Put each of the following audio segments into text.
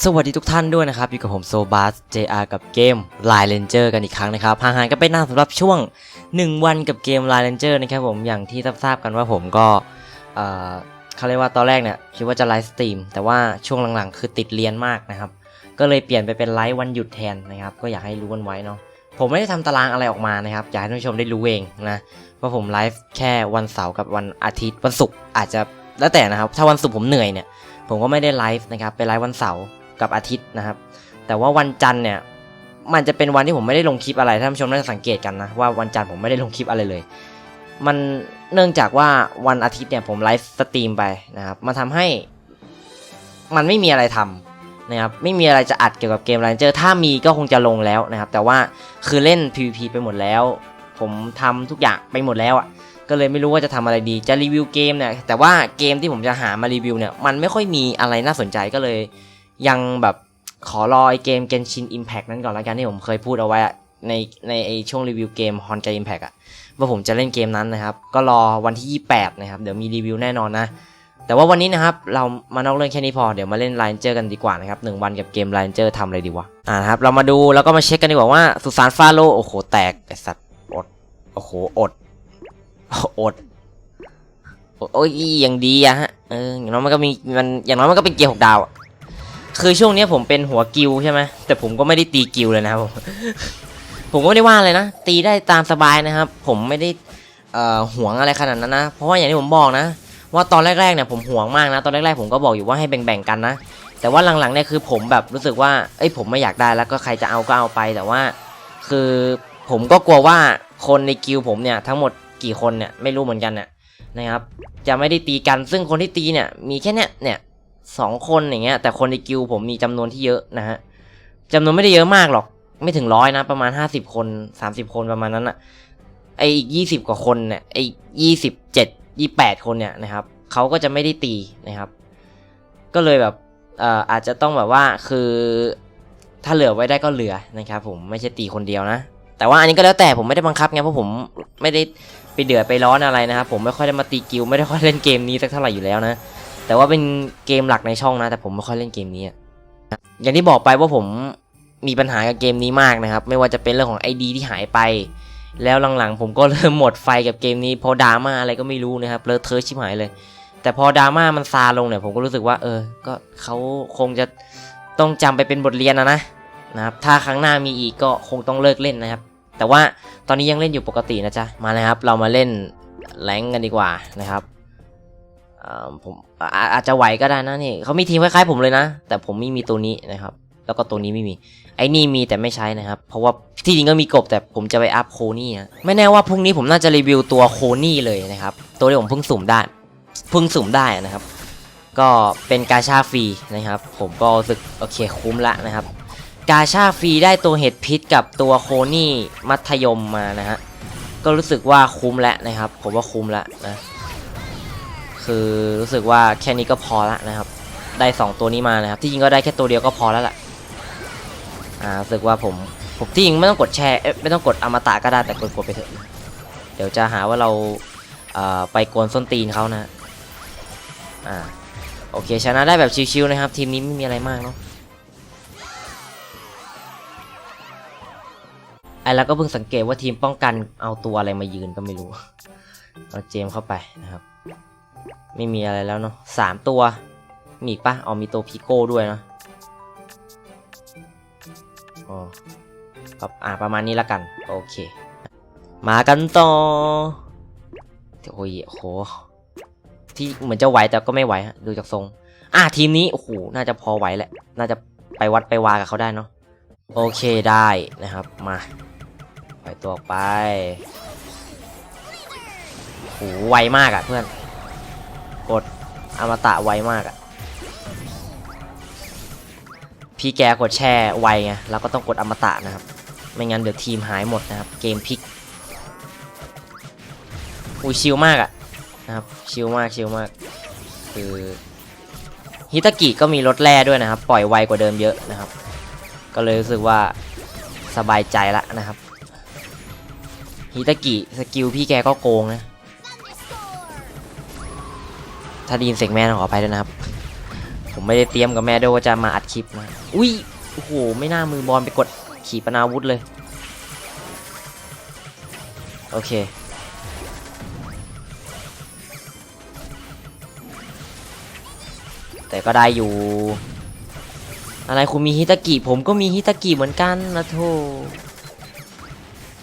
สวัสดีทุกท่านด้วยนะครับ อยู่กับผมโซบัส JR กับเกม Line Ranger กันอีกครั้งนะครับห่างหายกันไปนานสำหรับช่วง 1 วันกับเกม Line Ranger นะครับผมอย่างที่ทราบกันว่าผมก็เอ่อเขาเรียกว่าตอนแรกเนี่ยคิดว่าจะไลฟ์สตรีม แต่ว่าช่วงหลังๆ คือติดเรียนมากนะครับ ก็เลยเปลี่ยนไปเป็นไลฟ์วันหยุดแทนนะครับ ก็อยากให้รู้กันไว้เนาะผมไม่ได้ทำตารางอะไรออกมานะครับ อยากให้ท่านผู้ชมได้รู้เองนะว่าผมไลฟ์แค่วันเสาร์กับวันอาทิตย์วันศุกร์อาจจะแล้วแต่นะครับถ้าวันศุกร์ผมเหนื่อยเนี่ยผมก็ไม่ได้ไลฟ์นะครับเป็นไลฟ์วันเสาร์ กับอาทิตย์นะครับ แต่ว่าวันจันทร์เนี่ยมันจะเป็นวันที่ผมไม่ได้ลงคลิปอะไรท่านผู้ชมน่าจะสังเกตกันนะว่าวันจันทร์ผมไม่ได้ลงคลิปอะไรเลย มันเนื่องจากว่าวันอาทิตย์เนี่ยผมไลฟ์สตรีมไปนะครับมันทำให้มันไม่มีอะไรทำนะครับไม่มีอะไรจะอัดเกี่ยวกับเกมไรเจอร์ถ้ามีก็คงจะลงแล้วนะครับ แต่ว่าคือเล่น PVP ไปหมดแล้ว ผมทำทุกอย่างไปหมดแล้วอะก็เลยไม่รู้ว่าจะทำอะไรดีจะรีวิวเกมเนี่ยแต่ว่าเกมที่ผมจะหามารีวิวเนี่ยมันไม่ค่อยมีอะไรน่าสนใจก็เลย ยังแบบขอรอไอเกม Genshin Impact นั้นก่อนละกันที่ผมเคยพูดเอาไว้ในในไอช่วงรีวิวเกม Honkai Impact อะว่าผมจะเล่นเกมนั้นนะครับ ก็รอวันที่ 28 นะครับ เดี๋ยวมีรีวิวแน่นอนนะ แต่ว่าวันนี้นะครับ เรามานอกเรื่องแค่นี้พอ เดี๋ยวมาเล่น l ลนเจอร์กันดีกว่านะครับหนึ่งวันกับเกม l ลนเจอร์ทำอะไรดีวะ อ่านะครับ เรามาดูแล้วก็มาเช็คกันดีกว่าว่าสุสานฟาโลโอ้โห แตกไอสัตว์อด โอ้โห อด อด โอ้ยอย่างดีอะฮะ เออ อย่างน้อยมันก็มี มัน อย่างน้อยมันก็เป็นเกียร์หกดาวอะ คือช่วงนี้ผมเป็นหัวกิวใช่ไหมแต่ผมก็ไม่ได้ตีกิวเลยนะครับผมผมก็ไม่ได้ว่าเลยนะตีได้ตามสบายนะครับ ผมไม่ได้เอ่อหวงอะไรขนาดนั้นนะ เพราะว่าอย่างที่ผมบอกนะ ว่าตอนแรกๆเนี่ยผมห่วงมากนะ ตอนแรกๆผมก็บอกอยู่ว่าให้แบ่งๆกันนะ แต่ว่าหลังๆเนี่ยคือผมแบบรู้สึกว่าเอ้ยผมไม่อยากได้แล้วก็ใครจะเอาก็เอาไป แต่ว่า คือผมก็กลัวว่าคนในกิวผมเนี่ยทั้งหมดกี่คนเนี่ยไม่รู้เหมือนกันเนี่ยนะครับ จะไม่ได้ตีกันซึ่งคนที่ตีเนี่ยมีแค่เนี่ยเนี่ย สองคนอย่างเงี้ยแต่คนในกิวผมมีจำนวนที่เยอะนะฮะจำนวนไม่ได้เยอะมากหรอก ไม่ถึงร้อยนะ ประมาณห้าสิบคนสามสิบคนประมาณนั้นอะไออีกยี่สิบกว่าคนเนี่ยไอยี่สิบเจ็ดยี่แปดคนเนี่ยนะครับเขาก็จะไม่ได้ตีนะครับ ก็เลยแบบเอ่ออาจจะต้องแบบว่าคือถ้าเหลือไว้ได้ก็เหลือนะครับ ผมไม่ใช่ตีคนเดียวนะ แต่ว่าอันนี้ก็แล้วแต่ผมไม่ได้บังคับไงเพราะผมไม่ได้ไปเดือดไปร้อนอะไรนะครับผมไม่ค่อยได้มาตีกิวไม่ได้ค่อยเล่นเกมนี้สักเท่าไหร่อยู่แล้วนะ แต่ว่าเป็นเกมหลักในช่องนะ แต่ผมไม่ค่อยเล่นเกมนี้อย่างที่บอกไปว่าผมมีปัญหากับเกมนี้มากนะครับ ไม่ว่าจะเป็นเรื่องของ ID ที่หายไป แล้วหลังๆ ผมก็เริ่มหมดไฟกับเกมนี้เพอดราม่าอะไรก็ไม่รู้นะครับเลอะเทอะชิบหายเลย แต่พอดราม่ามันซาลงเนี่ยผมก็รู้สึกว่า เออ ก็เขาคงจะต้องจำไปเป็นบทเรียนนะนะนะครับ ถ้าครั้งหน้ามีอีกก็คงต้องเลิกเล่นนะครับ แต่ว่าตอนนี้ยังเล่นอยู่ปกตินะจ๊ะ มาเลยครับ เรามาเล่นแรงกันดีกว่านะครับ ผมอาอาจจะไหวก็ได้นะนี่เขามีทีมคล้ายๆผมเลยนะ แต่ผมไม่มีตัวนี้นะครับ แล้วก็ตัวนี้ไม่มี ไอ้นี่มีแต่ไม่ใช้นะครับ เพราะว่าที่จริงก็มีกบแต่ผมจะไปอัพโคนี่นะไม่แน่ว่าพรุ่งนี้ผมน่าจะรีวิวตัวโคนี่เลยนะครับ ตัวที่ผมเพิ่งสุ่มได้เพิ่งสุ่มได้นะครับ ก็เป็นกาชาฟรีนะครับ ผมก็รู้สึกโอเคคุ้มละนะครับ กาชาฟรีได้ตัวเห็ดพิษกับตัวโคนี่มัธยมมานะฮะก็รู้สึกว่าคุ้มแล้วนะครับ ผมว่าคุ้มแล้วนะ คือรู้สึกว่าแค่นี้ก็พอละนะครับ ได้ 2 ตัวนี้มานะครับ ที่จริงก็ได้แค่ตัวเดียวก็พอแล้วล่ะ อ่ารู้สึกว่าผมผมที่จริงไม่ต้องกดแชร์เอ๊ะไม่ต้องกดอมตะก็ได้แต่กดกดไปเถอะ เดี๋ยวจะหาว่าเราอ่อไปกวนส้นตีนเขานะอ่าโอเคชนะได้แบบชิวๆนะครับ ทีมนี้ไม่มีอะไรมากเนาะไอ้แล้วก็เพิ่งสังเกตว่าทีมป้องกันเอาตัวอะไรมายืนก็ไม่รู้ เอาเจมเข้าไปนะครับ ไม่มีอะไรแล้วเนาะสามตัว มีอีกปะเอามีตัวพิโก้ด้วยเนาะอ๋อครับอ่าประมาณนี้ละกัน โอเค มากันต่อโอ้ยโห ที่เหมือนจะไหวแต่ก็ไม่ไหวฮะดูจากทรง อะทีมนี้โอ้โหน่าจะพอไหวแหละ น่าจะไปวัดไปวากับเขาได้เนาะโอเคได้นะครับมาปล่อยตัวออกไปโหไวมากอะ่ะเพื่อน กดอมตะไวมากอะพี่แกกดแช่ไวไงเราก็ต้องกดอมตะนะครับ ไม่งั้นเดี๋ยวทีมหายหมดนะครับ เกมพลิกอุ้ยชิลมากอะ่ะนะครับชิลมากชิลมาก คือฮิตากิก็มีรถแร่ด้วยนะครับ ปล่อยไวกว่าเดิมเยอะนะครับ ก็เลยรู้สึกว่าสบายใจละนะครับฮิตากิสกิลพี่แกก็โกงนะ ถ้าไดีนเสียงแม่ต้องขออภัยด้วยนะครับ ผมไม่ได้เตรียมกับแม่ด้วยว่าจะมาอัดคลิปนะ อุ้ย โอ้โห ไม่น่ามือบอลไปกดขีปนาวุธเลย โอเค แต่ก็ได้อยู่ อะไรคุณมีฮิตากิ ผมก็มีฮิตากิเหมือนกันนะโธ่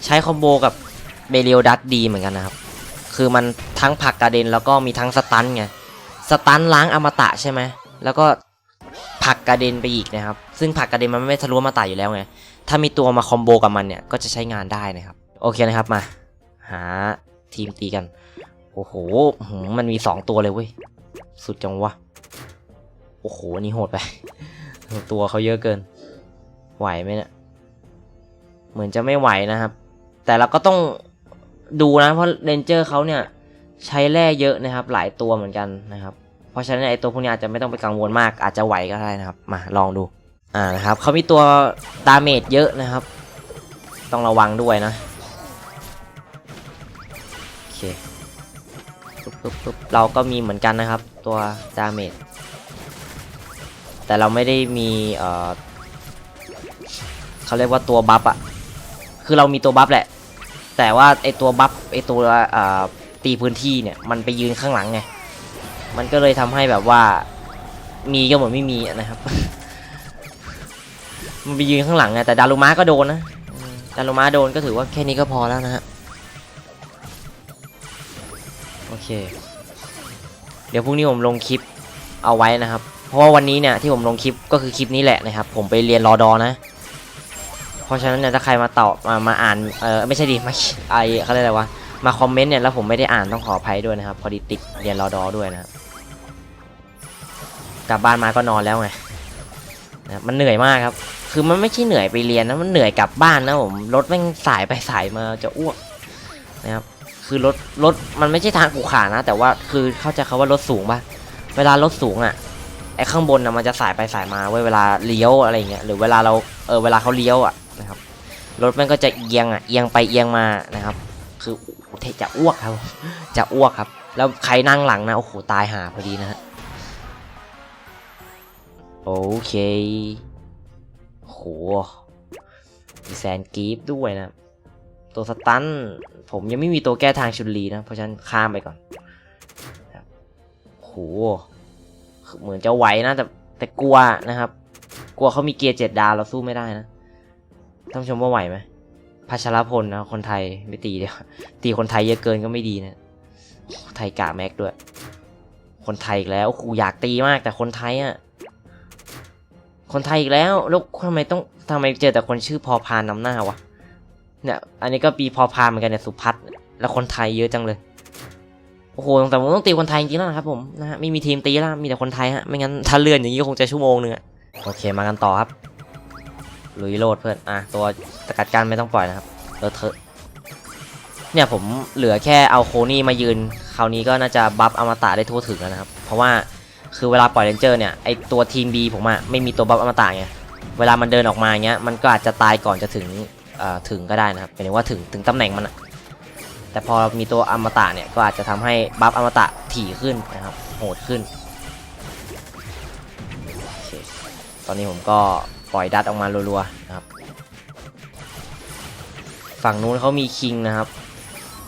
ใช้คอมโบกับเบเรียลดัตดีเหมือนกันนะครับ คือมันทั้งผลักกระเด็นแล้วก็มีทั้งสตันไง สตันล้างอมตะใช่ไหมแล้วก็ผักกระเด็นไปอีกนะครับ ซึ่งผักกระเด็นมันไม่ทะลุอมตะอยู่แล้วไง ถ้ามีตัวมาคอมโบกับมันเนี่ยก็จะใช้งานได้นะครับ โอเคนะครับมา หาทีมตีกัน โอ้โห มันมีสองตัวเลยเว้ย สุดจังวะ โอ้โหนี่โหดไป ตัวเขาเยอะเกิน ไหวไหมเนี่ย เหมือนจะไม่ไหวนะครับ แต่เราก็ต้องดูนะ เพราะเรนเจอร์เขาเนี่ย ใช้แร่เยอะนะครับ หลายตัวเหมือนกันนะครับ เพราะฉะนั้นไอตัวพวกนี้อาจจะไม่ต้องไปกังวลมาก อาจจะไหวก็ได้นะครับ มาลองดู อ่านะครับเขามีตัวดาเมจเยอะนะครับ ต้องระวังด้วยนะโอเคปุ๊บปุ๊บปุ๊บเราก็มีเหมือนกันนะครับ ตัวดาเมจแต่เราไม่ได้มีเอ่อเขาเรียกว่าตัวบัฟอะคือเรามีตัวบัฟแหละ แต่ว่าไอตัวบัฟไอตัวเอ่อ ตีพื้นที่เนี่ยมันไปยืนข้างหลังไงมันก็เลยทำให้แบบว่า มีก็เหมือนไม่มีนะครับ มันไปยืนข้างหลังไงแต่ดารุมะก็โดนนะดารุมะโดนก็ถือว่าแค่นี้ก็พอแล้วนะฮะโอเค เดี๋ยวพรุ่งนี้ผมลงคลิปเอาไว้นะครับ เพราะว่าวันนี้เนี่ยที่ผมลงคลิปก็คือคลิปนี้แหละนะครับ ผมไปเรียนรอดอนะ เพราะฉะนั้นเนี่ยถ้าใครมาตอบมามาอ่านเออไม่ใช่ดิมาไอเขาเรียกอะไรวะ มาคอมเมนต์เนี่ยแล้วผมไม่ได้อ่านต้องขออภัยด้วยนะครับ พอดีติดเรียนรอดอด้วยนะครับกลับบ้านมาก็นอนแล้วไงนะมันเหนื่อยมากครับ คือมันไม่ใช่เหนื่อยไปเรียนนะมันเหนื่อยกลับบ้านนะผมรถแม่งสายไปสายมาจะอ้วกนะครับคือรถรถมันไม่ใช่ทางผูขานะ แต่ว่าคือเข้าใจคาว่ารถสูงป่ะเวลารถสูงอะไอ้ข้างบนนะมันจะสายไปสายมาเว้ยเวลาเลี้ยวอะไรเงี้ยหรือเวลาเราเออเวลาเขาเลี้ยวอะนะครับรถมันก็จะเอียงอะเอียงไปเอียงมานะครับ คือ จะอ้วกครับ จะอ้วกครับ แล้วใครนั่งหลังนะ โอ้โห ตายหาพอดีนะฮะ โอเคโหมีแซนกีฟด้วยนะ ตัวสตัน ผมยังไม่มีตัวแก้ทางชุนลีนะ เพราะฉะนั้นข้ามไปก่อนโหเหมือนจะไหวนะ แต่แต่กลัวนะครับ กลัวเขามีเกียร์เจ็ดดาวเราสู้ไม่ได้นะท่านชมว่าไหวไหม พัชรพลนะคนไทยไม่ตีเดียวตีคนไทยเยอะเกินก็ไม่ดีนะ ไทยกาแม็กด้วย คนไทยอีกแล้วครูอยากตีมากแต่คนไทยอะ คนไทยอีกแล้วแล้วทำไมต้องทำไมเจอแต่คนชื่อพอพานนำหน้าวะเนี่ยอันนี้ก็ปีพอพานเหมือนกันเนี่ยสุพัฒน์แล้วคนไทยเยอะจังเลยโอ้โหแต่ผมต้องตีคนไทยจริงๆแล้วนะครับผมนะฮะไม่มีทีมตีแล้วมีแต่คนไทยฮะไม่งั้นถ้าเลื่อนอย่างนี้ก็คงจะชั่วโมงนึงอะโอเคมากันต่อครับ ลุยโลดเพื่อนอะตัวสกัดการไม่ต้องปล่อยนะครับเลอะเทอะเนี่ยผมเหลือแค่เอาโคนี่มายืน คราวนี้ก็น่าจะบัฟอมตะได้ทั่วถึงแล้วนะครับ เพราะว่าคือเวลาปล่อยเรนเจอร์เนี่ยไอตัวทีม B ผมอะไม่มีตัวบัฟอมตะไงเวลามันเดินออกมาเงี้ยมันก็อาจจะตายก่อนจะถึงเอ่อถึงก็ได้นะครับหมายถึงว่าถึงถึงตำแหน่งมันอะแต่พอมีตัวอมตะเนี่ยก็อาจจะทำให้บัฟอมตะถี่ขึ้นนะครับโหดขึ้น ตอนนี้ผมก็ ปล่อยดัดออกมารัวๆนะครับ ฝั่งนู้นเขามีคิงนะครับ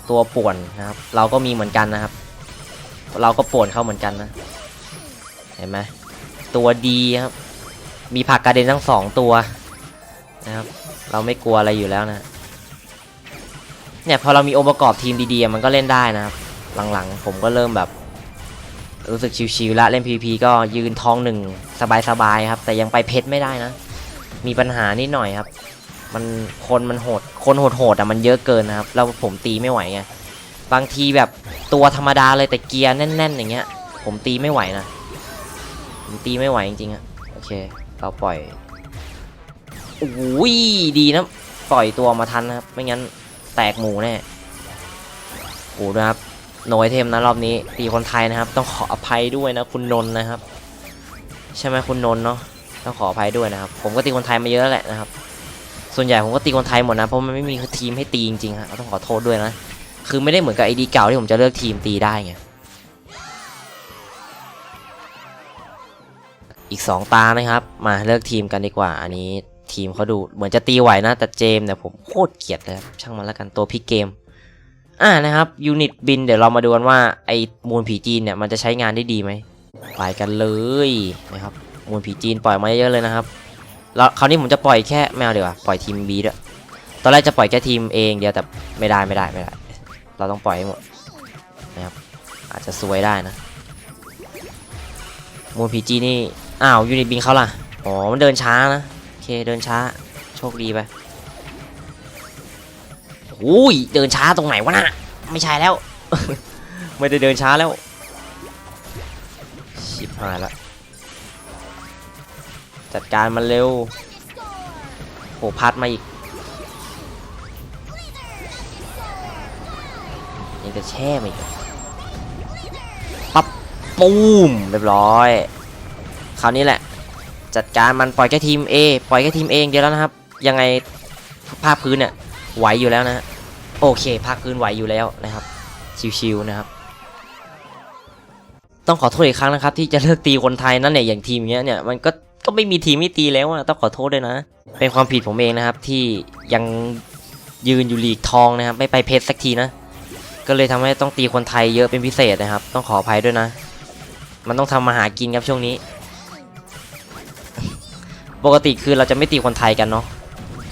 ตัวป่วนนะครับ เราก็มีเหมือนกันนะครับ เราก็ป่วนเขาเหมือนกันนะ เห็นไหมตัวดีครับ มีผักกระเด็นทั้งสองตัวนะครับ เราไม่กลัวอะไรอยู่แล้วนะเนี่ยพอเรามีองค์ประกอบทีมดีๆมันก็เล่นได้นะครับ หลังๆ ผมก็เริ่มแบบ รู้สึกชิวๆแล้วเล่น PVP ก็ยืนทองหนึ่งสบายๆครับ แต่ยังไปเพชรไม่ได้นะ มีปัญหานิดหน่อยครับ มันคนมันโหด คนโหดๆอะมันเยอะเกินนะครับแล้วผมตีไม่ไหวไง บางทีแบบตัวธรรมดาเลยแต่เกียร์แน่น ๆ อย่างเงี้ย ผมตีไม่ไหวนะ ผมตีไม่ไหวจริงๆอะโอเค เราปล่อยโอ้ยดีนะ ปล่อยตัวมาทันนะครับ ไม่งั้นแตกหมูแน่โอ้นะครับโนไอเทมนะรอบนี้ตีคนไทยนะครับ ต้องขออภัยด้วยนะคุณนนท์นะครับ ใช่ไหมคุณนนท์เนาะ ต้องขออภัยด้วยนะครับ ผมก็ตีคนไทยมาเยอะแหละนะครับ ส่วนใหญ่ผมก็ตีคนไทยหมดนะ เพราะมันไม่มีทีมให้ตีจริงๆฮะต้องขอโทษด้วยนะ คือไม่ได้เหมือนกับไอดีเก่าที่ผมจะเลือกทีมตีได้ไง อีก 2 ตานะครับ มาเลือกทีมกันดีกว่า อันนี้ทีมเขาดูเหมือนจะตีไหวนะแต่เจมเนี่ยผมโคตรเกลียดเลยครับช่างมันแล้วกันตัวพี่เกมอ่านะครับยูนิตบินเดี๋ยวเรามาดูกันว่าไอ้มูลผีจีนเนี่ยมันจะใช้งานได้ดีไหมไปกันเลยนะครับ มูลผีจีนปล่อยมาเยอะเลยนะครับแล้วคราวนี้ผมจะปล่อยแค่แมวเดียวปล่อยทีม B ด้วยตอนแรกจะปล่อยแค่ทีมเองเดียวแต่ไม่ได้ไม่ได้ไม่ได้ เราต้องปล่อยให้หมดนะครับอาจจะซวยได้นะมูลผีจีนี่อ้าวยูนิตบินเขาล่ะอ๋อมันเดินช้านะโอเคเดินช้าโชคดีไปอุ้ยเดินช้าตรงไหนวะนะไม่ใช่แล้ว ไม่ได้เดินช้าแล้วชิบหายละ จัดการมันเร็วโหพัดมาอีกยังจะแช่มาอีกปั๊บปูมเรียบร้อยคราวนี้แหละ จัดการมันปล่อยแค่ทีม A ปล่อยแค่ทีมเองเดียวแล้วนะครับ ยังไงภาคพื้นเนี่ยไหวอยู่แล้วนะโอเคภาคพื้นไหวอยู่แล้วนะครับชิวๆนะครับต้องขอโทษอีกครั้งนะครับที่จะเลิกตีคนไทยนั่นเนี่ยอย่างทีมเนี้ยเนี่ยมันก็ ก็ไม่มีทีมไม่ตีแล้วอะต้องขอโทษด้วยนะ เป็นความผิดผมเองนะครับ ที่ยังยืนอยู่ลีกทองนะครับ ไม่ไปเพชรสักทีนะ ก็เลยทำให้ต้องตีคนไทยเยอะเป็นพิเศษนะครับ ต้องขออภัยด้วยนะ มันต้องทำมาหากินครับช่วงนี้ ปกติคือเราจะไม่ตีคนไทยกันเนาะ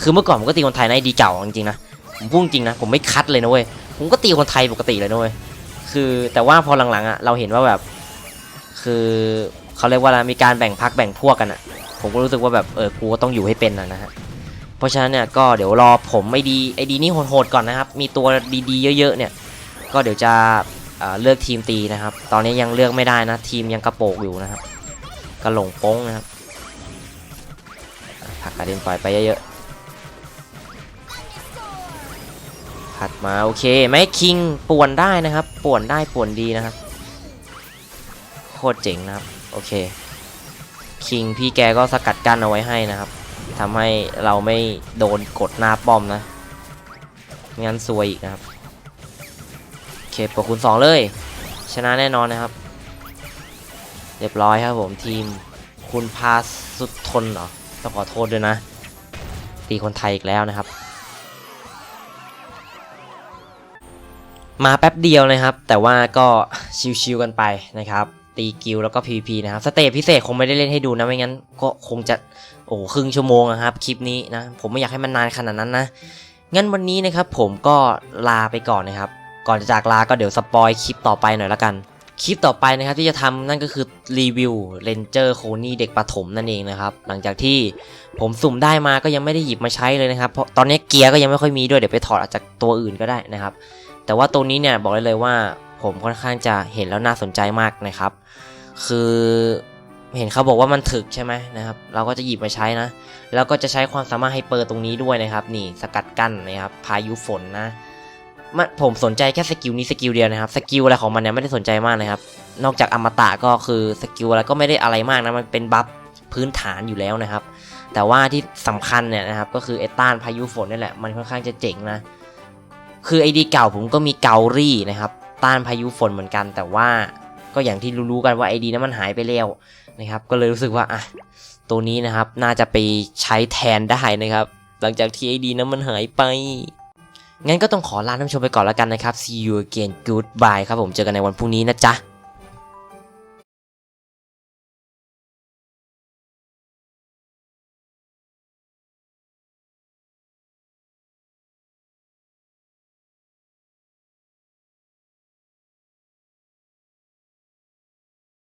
คือเมื่อก่อนผมก็ตีคนไทยในดีเก่าจริงๆนะผมพูดจริงนะผมไม่คัดเลยนะเว้ยผมก็ตีคนไทยปกติเลยนะเว้ยคือแต่ว่าพอหลังๆอะเราเห็นว่าแบบ คือ เขาเรียกว่าอะไรมีการแบ่งพักแบ่งพวกกันอะผมก็รู้สึกว่าแบบเออกูก็ต้องอยู่ให้เป็นนะนะฮะเพราะฉะนั้นเนี่ยก็เดี๋ยวรอผมไอดีไอดีนี่โหดๆก่อนนะครับ มีตัวดีๆเยอะๆเนี่ย ก็เดี๋ยวจะเเลือกทีมตีนะครับ ตอนนี้ยังเลือกไม่ได้นะ ทีมยังกระโปกอยู่นะครับกระหลงโป้งนะครับผักกระเด็นปล่อยไปเยอะๆถัดมาโอเคแม่คิงป่วนได้นะครับ ป่วนได้ป่วนดีนะครับ โคตรเจ๋งนะครับ โอเค คิงพี่แกก็สกัดกั้นเอาไว้ให้นะครับทำให้เราไม่โดนกดหน้าป้อมนะ งั้นซวยอีกนะครับ โอเคปกคูณสองเลย ชนะแน่นอนนะครับ เรียบร้อยครับผมทีมคุณพาสุดทนเหรอต้องขอโทษด้วยนะ ตีคนไทยอีกแล้วนะครับ มาแป๊บเดียวนะครับ แต่ว่าก็ชิวๆกันไปนะครับ ตีกิลแล้วก็ PVP นะครับ สเตจพิเศษคงไม่ได้เล่นให้ดูนะ ไม่งั้นก็คงจะ โอ้ครึ่งชั่วโมงนะครับ คลิปนี้นะ ผมไม่อยากให้มันนานขนาดนั้นนะ งั้นวันนี้นะครับผมก็ลาไปก่อนนะครับ ก่อนจะจากลาก็เดี๋ยวสปอยคลิปต่อไปหน่อยละกัน คลิปต่อไปนะครับที่จะทำนั่นก็คือรีวิวเลนเจอร์โคนี่เด็กประถมนั่นเองนะครับ หลังจากที่ผมสุ่มได้มาก็ยังไม่ได้หยิบมาใช้เลยนะครับ เพราะตอนนี้เกียร์ก็ยังไม่ค่อยมีด้วย เดี๋ยวไปถอดออกจากตัวอื่นก็ได้นะครับ แต่ว่าตัวนี้เนี่ยบอกได้เลยว่า ผมค่อนข้างจะเห็นแล้วน่าสนใจมากนะครับ คือเห็นเขาบอกว่ามันถึกใช่ไหมนะครับ เราก็จะหยิบมาใช้นะ แล้วก็จะใช้ความสามารถไฮเปอร์ตรงนี้ด้วยนะครับ นี่สกัดกั้นนะครับ พายุฝนนะมันผมสนใจแค่สกิลนี้สกิลเดียวนะครับ สกิลอะไรของมันเนี่ยไม่ได้สนใจมากนะครับ นอกจากอมตะก็คือสกิลอะไรก็ไม่ได้อะไรมากนะ มันเป็นบัฟพื้นฐานอยู่แล้วนะครับ แต่ว่าที่สำคัญเนี่ยนะครับ ก็คือไอ้ต้านพายุฝนนี่แหละ มันค่อนข้างจะเจ๋งนะ คือไอดีเก่าผมก็มีเกาลี่นะครับ ต้านพายุฝนเหมือนกัน แต่ว่าก็อย่างที่รู้ๆกันว่าไอดีนั้นมันหายไปแล้วนะครับ ก็เลยรู้สึกว่าอะตัวนี้นะครับน่าจะไปใช้แทนได้นะครับ หลังจากที่ไอดีนั้นมันหายไป งั้นก็ต้องขอลาท่านผู้ชมไปก่อนแล้วกันนะครับ see you again goodbye ครับผมเจอกันในวันพรุ่งนี้นะจ๊ะ